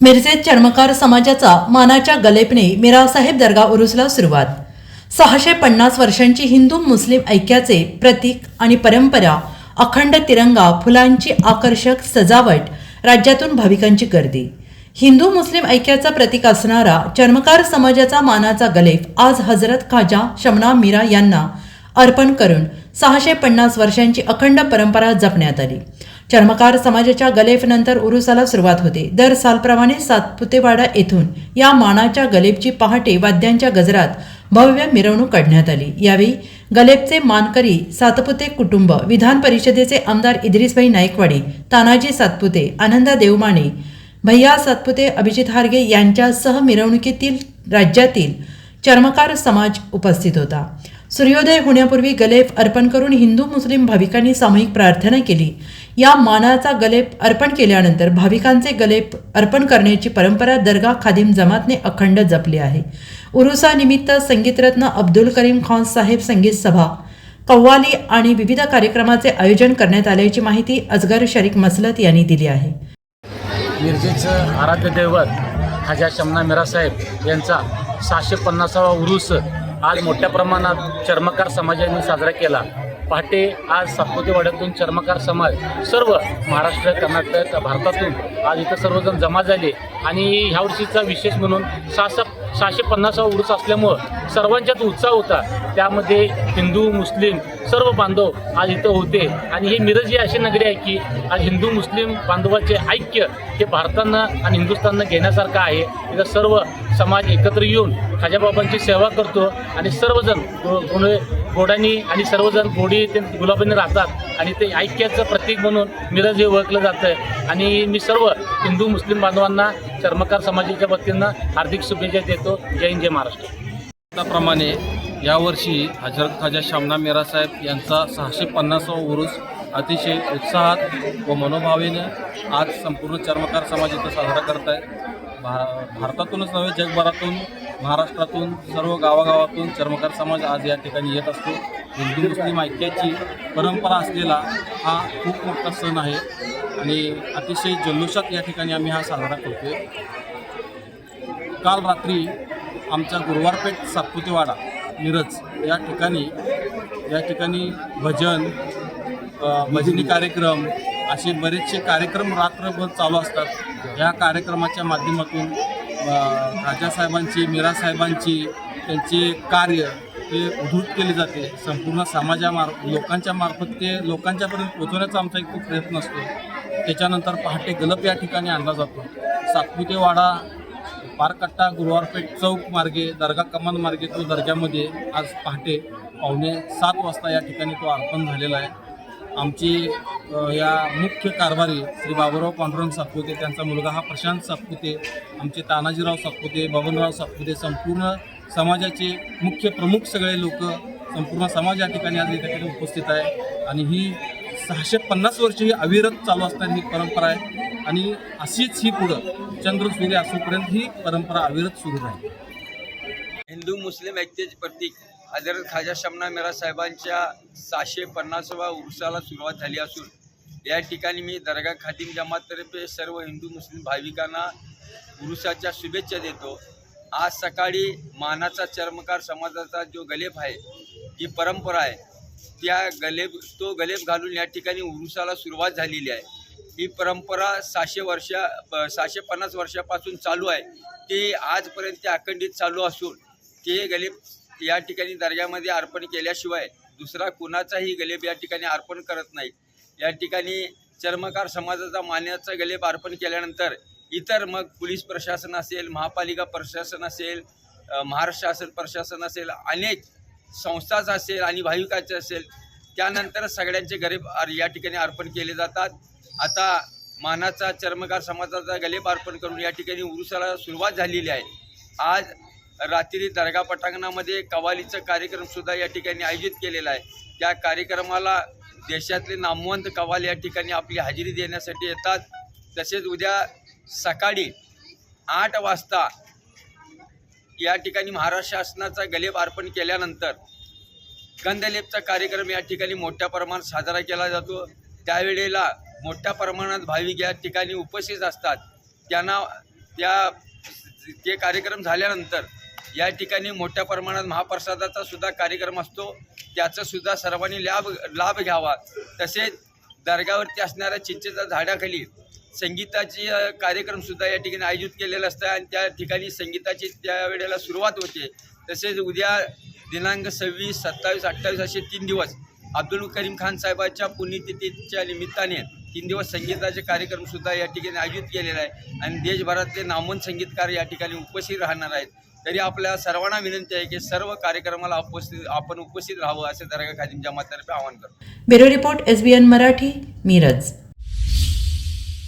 मिरजेत चर्मकार समाजाचा मानाच्या गलेपने मिरासाहेब दर्गा उरुसला सुरुवात. सहाशे पन्नास वर्षांची हिंदू मुस्लिम ऐक्याचे प्रतीक आणि परंपरा अखंड तिरंगा फुलांची आकर्षक सजावट राज्यातून भाविकांची गर्दी. हिंदू मुस्लिम ऐक्याचा प्रतीक असणारा चर्मकार समाजाचा मानाचा गलेप आज हजरत खाजा शमना मीरा यांना अर्पण करून सहाशे पन्नास वर्षांची अखंड परंपरा जपण्यात आली. चर्मकार समाजाच्या गलेफनंतर उरुसाला सुरुवात होते. दर सालप्रमाणे सातपुतेवाडा येथून या मानाच्या गलेबची पहाटे वाद्यांच्या गजरात भव्य मिरवणूक काढण्यात आली. यावेळी गलेबचे मानकरी सातपुते कुटुंब विधान परिषदेचे आमदार इद्रिसभाई नाईकवाडे तानाजी सातपुते आनंदा देवमाने भैया सातपुते अभिजित हारगे यांच्यासह मिरवणुकीतील राज्यातील चर्मकार समाज उपस्थित होता. सूर्योदय होण्यापूर्वी गलेफ अर्पण करून हिंदू मुस्लिम भाविकांनी सामूहिक प्रार्थना केली. या मानाचा गलेप अर्पण केल्यानंतर भाविकांचे गलेप अर्पण करण्याची परंपरा दर्गा खादिम जमातने अखंड जपली आहे. उरुसानिमित्त संगीतरत्न अब्दुल करीम खान साहेब संगीत सभा कव्वाली आणि विविध कार्यक्रमाचे आयोजन करण्यात आल्याची माहिती अजगर शरीक मसलत यांनी दिली आहे. मिरजेचं आराध्य दैवत खाजा शमना मिरासाहेब यांचा सहाशे पन्नासावा उरुस आज मोठ्या प्रमाणात चर्मकार समाजाने साजरा केला. पहाटे आज सातपुतेवाड्यातून चर्मकार समाज सर्व महाराष्ट्र कर्नाटक भारतातून आज इथं सर्वजण जमा झाले. आणि ह्या वर्षीचा विशेष म्हणून सहाशे सहाशे पन्नासावा उरुस असल्यामुळं सर्वांच्यात उत्साह होता. त्यामध्ये हिंदू मुस्लिम सर्व बांधव आज इथं होते. आणि हे मिरज ही अशी नगरी आहे की आज हिंदू मुस्लिम बांधवाचे ऐक्य हे भारतानं आणि हिंदुस्थाननं घेण्यासारखं आहे. इथं सर्व समाज एकत्र येऊन खाजाबाबांची सेवा करतो आणि सर्वजण गो- घोड्यांनी आणि सर्वजण घोडी ते गुलाबाने राहतात आणि ते ऐक्याचं प्रतीक म्हणून मिरज हे ओळखलं जातं आहे आणि मी सर्व हिंदू मुस्लिम बांधवांना चर्मकार समाजाच्या वतीनं हार्दिक शुभेच्छा देतो. जय हिंद जय महाराष्ट्र. त्याप्रमाणे यावर्षी हजरत खाजा शामना मेरा साहेब यांचा सहाशे पन्नासावा उरुस अतिशय उत्साहात व मनोभावेनं आज संपूर्ण चर्मकार समाज इथं साजरा करत आहे भा भारतातूनच नव्हे जगभरातून महाराष्ट्रातून सर्व गावागावातून चर्मकार समाज आज या ठिकाणी येत असतो. हिंदू मुस्लिम ऐक्याची परंपरा असलेला हा खूप मोठा सण आहे आणि अतिशय जल्लोषात या ठिकाणी आम्ही हा साजरा करतो काल रात्री आमच्या गुरुवारपेठ सातपुतेवाडा मिरज या ठिकाणी या ठिकाणी भजन भजनी कार्यक्रम असे बरेचसे कार्यक्रम रात्रभर चालू असतात. या कार्यक्रमाच्या माध्यमातून राजासाहेबांची मीरासाहेबांची त्यांचे कार्य हे उद्धृत केले जाते. संपूर्ण समाजामार लोकांच्या मार्फत ते लोकांच्यापर्यंत पोहोचवण्याचा आमचा एक खूप प्रयत्न असतो. त्याच्यानंतर पहाटे गलप या ठिकाणी आणला जातो. सातपुतेवाडा पारकट्टा गुरुवारपेठ चौक मार्गे दर्गा कमान मार्गे तो दर्ग्यामध्ये आज पहाटे पावणे सात वाजता या ठिकाणी तो अर्पण झालेला आहे. आमची या मुख्य कारभारी श्री बाबूराव पांडुरंग सातपुते त्यांचा मुलगा हा प्रशांत सातपुते आमचे तानाजीराव सातपुते बबनराव सातपुते संपूर्ण समाजाचे मुख्य प्रमुख सगळे लोक संपूर्ण समाज या ठिकाणी आज या ठिकाणी उपस्थित आहे. आणि ही सहाशे पन्नास वर्ष ही अविरत चालू असणारी ही परंपरा आहे. आणि अशीच ही पुढं चंद्र सूर्य असूपर्यंत ही परंपरा अविरत सुरू राहील. हिंदू मुस्लिम ऐक्याचे प्रतीक. हजरत खाजा शमना मेरा साहेबांच्या सहाशे पन्नासाव्या उर्साला सुरुवात झाली असून या ठिकाणी मी दर्गा खादिम जमाततर्फे सर्व हिंदू मुस्लिम भाविकांना उरुसाच्या शुभेच्छा देतो. आज सकाळी मानाचा चर्मकार समाजाचा जो गलेप आहे जी परंपरा आहे त्या गलेप तो गलेप घालून या ठिकाणी उरुसाला सुरुवात झालेली आहे. ही परंपरा सहाशे वर्षा प- सहाशे पन्नास वर्षापासून चालू आहे. ती आजपर्यंत अखंडित चालू असून ते गलेप या ठिकाणी दर्ग्यामध्ये अर्पण केल्याशिवाय दुसरा कुणाचाही गलेब या ठिकाणी अर्पण करत नाही. या ठिकाणी चर्मकार समाजाचा मान्याचा गलेब अर्पण केल्यानंतर इतर मग पोलीस प्रशासन असेल महापालिका प्रशासन असेल महाराष्ट्र शासन प्रशासन असेल अनेक संस्थाच असेल आणि भाविकाचे असेल त्यानंतर सगळ्यांचे गरीब या ठिकाणी अर्पण केले जातात. आता मानाचा चर्मकार समाजाचा गलेब अर्पण करून या ठिकाणी उरुसाला सुरुवात झालेली आहे. आज रात्री दर्गा पटांगणामध्ये कवालीचा कार्यक्रम सुद्धा या ठिकाणी आयोजित केलेला आहे. त्या कार्यक्रमाला देशातले नामवंत कवाल या ठिकाणी आपली हजेरी देण्यासाठी येतात. तसेच उद्या सकाळी आठ वाजता या ठिकाणी महाराष्ट्र शासनाचा गलेब अर्पण केल्यानंतर गंधलेपचा कार्यक्रम या ठिकाणी मोठ्या प्रमाणात साजरा केला जातो. त्यावेळेला मोठ्या प्रमाणात भाविक या ठिकाणी उपस्थित असतात. त्यांना त्या ते कार्यक्रम झाल्यानंतर या ठिकाणी मोठ्या प्रमाणात महाप्रसादाचा सुद्धा कार्यक्रम असतो. त्याचासुद्धा सर्वांनी लाभ लाभ घ्यावा. तसेच दर्गावरती असणाऱ्या चिंचेच्या झाडाखाली संगीताची कार्यक्रमसुद्धा या ठिकाणी आयोजित केलेला असतं आणि त्या ठिकाणी संगीताची त्यावेळेला सुरुवात होते. तसेच उद्या दिनांक सव्वीस सत्तावीस अठ्ठावीस असे तीन दिवस अब्दुल करीम खान साहेबाच्या पुण्यतिथीच्या निमित्ताने तीन दिवस संगीताचे कार्यक्रमसुद्धा या ठिकाणी आयोजित केलेला आहे. आणि देशभरातले नामवंत संगीतकार या ठिकाणी उपस्थित राहणार आहेत. तरी आपल्या सर्वांना विनंती आहे की सर्व कार्यक्रमाला उपस्थित आपण उपस्थित राहावं असे दर्गा खादिम जमातर्फे आवाहन करतो. Bureau report S B N Marathi Miraj.